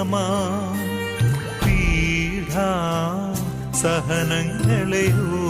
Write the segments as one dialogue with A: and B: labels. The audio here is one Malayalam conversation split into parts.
A: നമാ പീഠാ
B: സഹനങ്ങളെയോ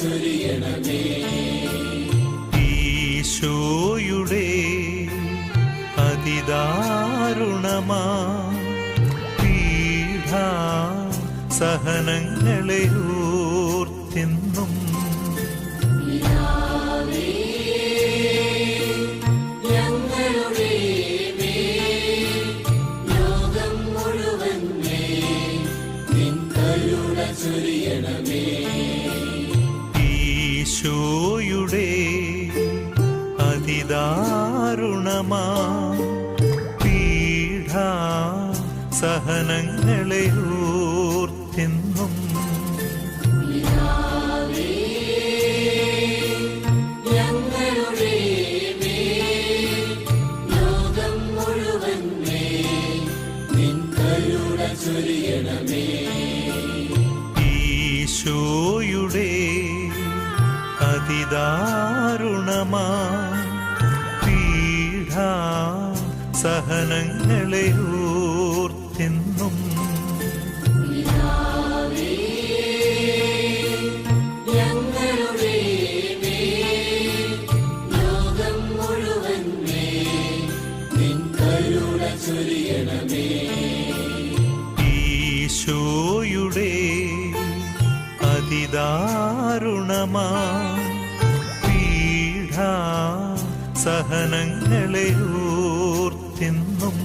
B: ചൊരിയണമേ
A: ഈശോയുടെ അതിദാരുണമാ പീഠ സഹനങ്ങളെ സഹനങ്ങൾ ക്ഷീണമാ പീഡാ സഹനങ്ങളെ ഓർത്തെന്നും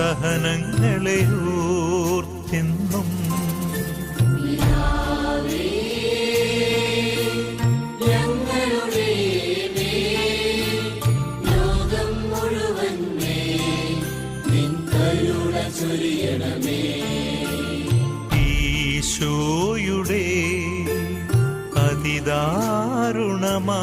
A: സഹനങ്ങളെ ഓർത്തെന്നും. ഈശോയുടെ അതിദാരുണമാ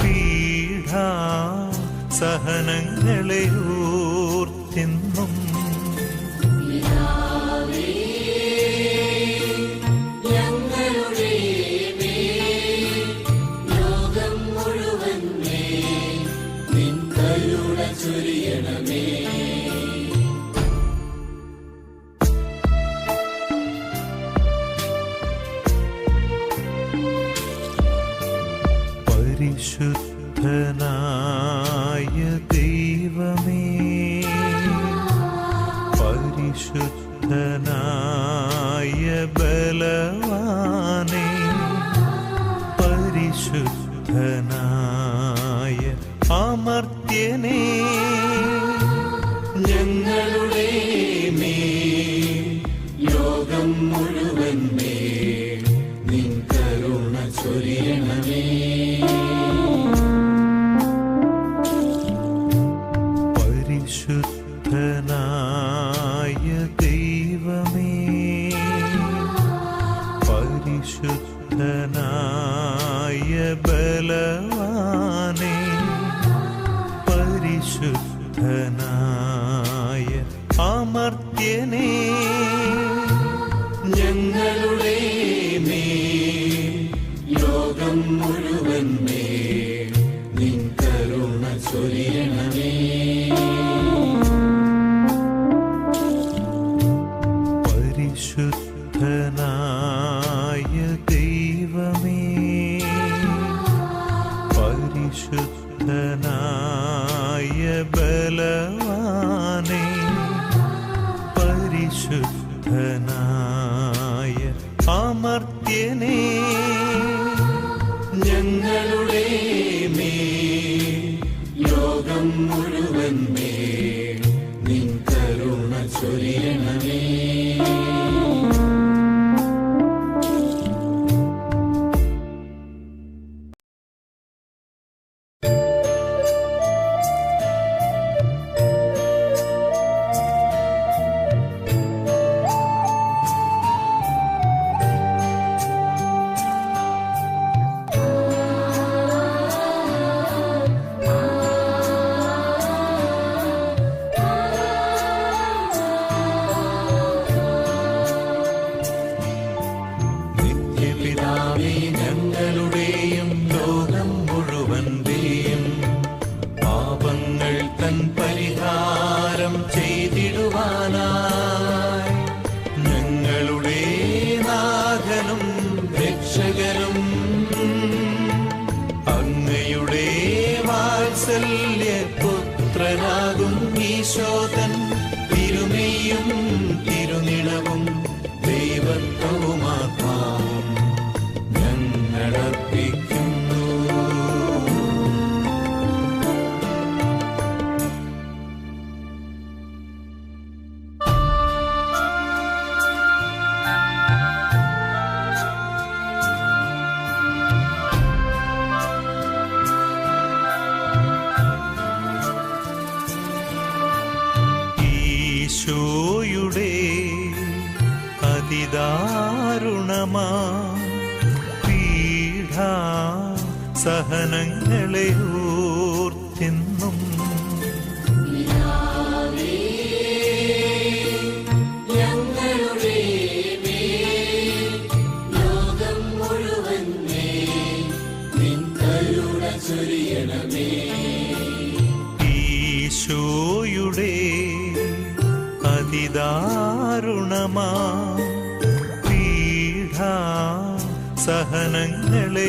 B: പീഡ സഹനങ്ങൾ
A: പരിശുദ്ധനായ അമർത്യനേ Glória. അതിദാരുണമാ പീഠാ സഹനങ്ങളെ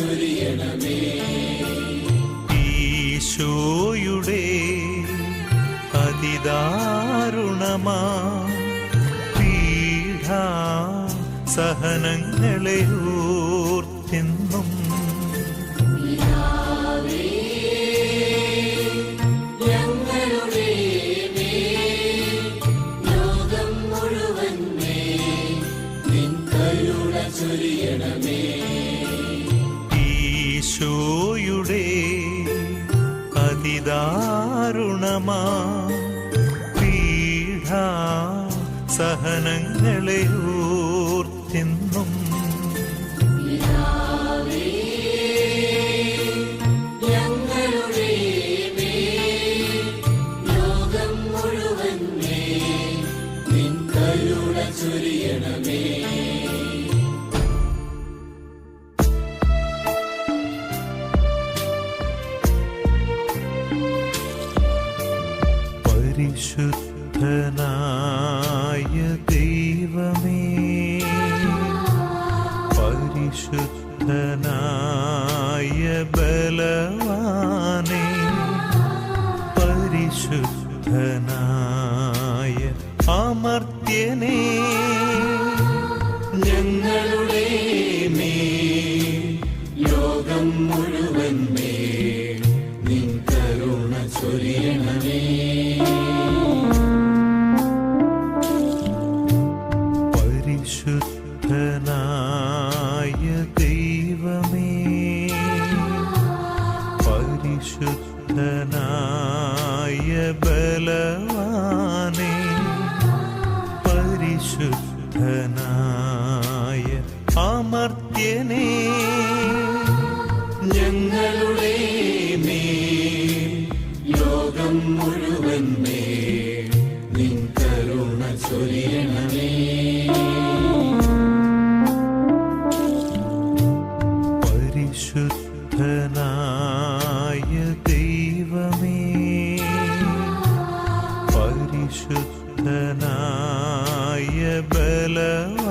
B: സുരിയണമേ
A: ഈശോയുടെ അതിദാരുണമാ.
B: പീഡാ
A: സഹനങ്ങളെയോ മാ പീഠാ
B: സഹനങ്ങൾ
A: ಬಲವ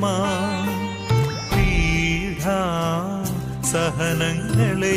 A: മാം പീഠാ സഹനങ്ങളെ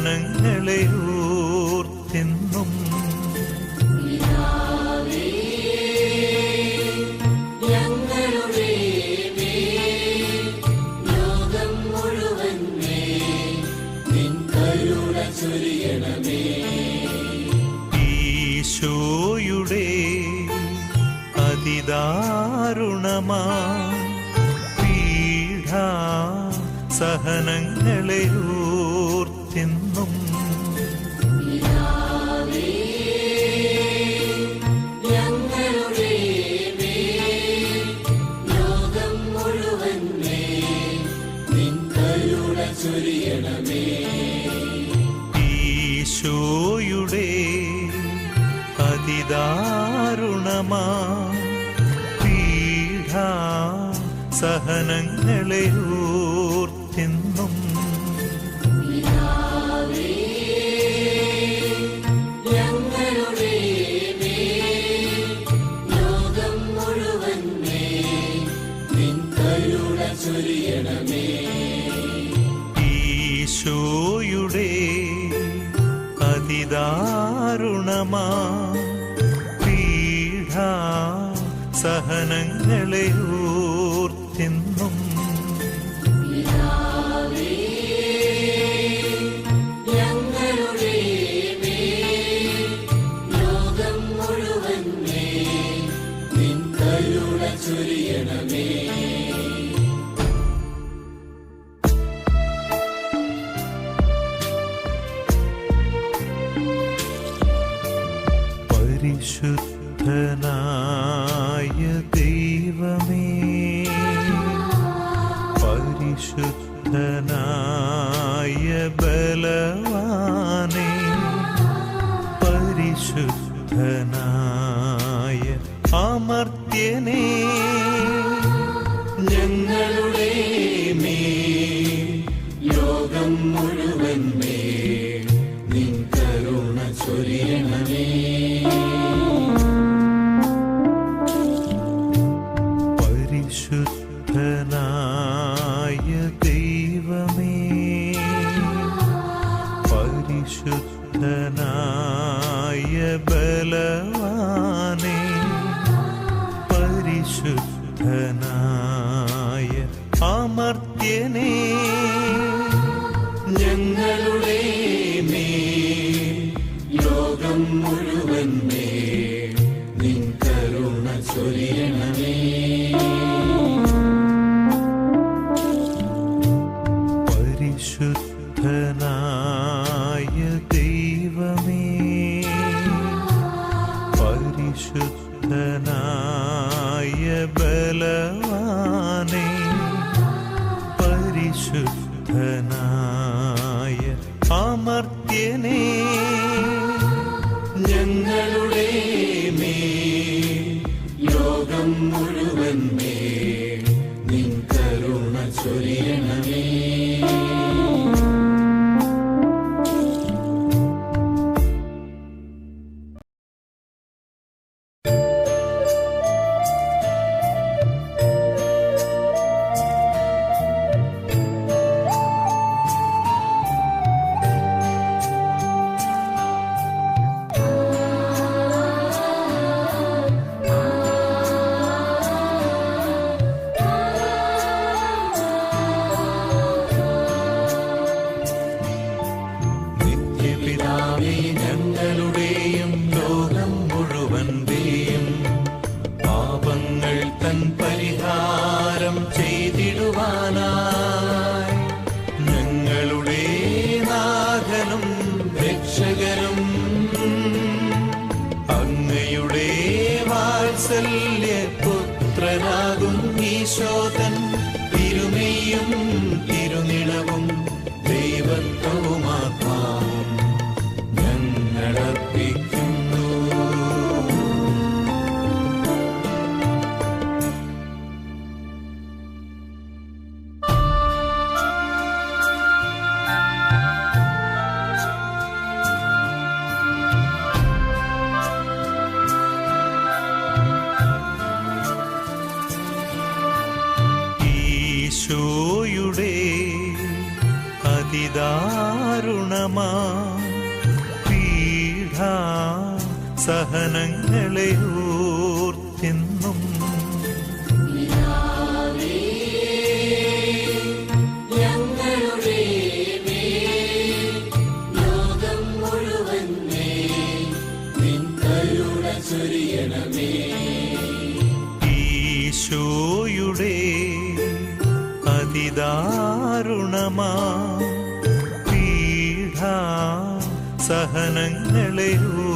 B: ചരണങ്ങളെ
A: പരിശുദ്ധനായ ദൈവമേ. പരിശുദ്ധനായ ബലവാനേ. പരിശുദ്ധനായ പരിശുദ്ധനായ അമർത്യനേ സുരിയണമേ രക്ഷകരും അങ്ങയുടെ വാത്സല്യ പുത്രനാകും ഈശോതൻ സഹനങ്ങളെ ഓർത്തിന്നും. ഈശോയുടെ അതിദാരുണമാ പീഠ സഹനങ്ങളെയോ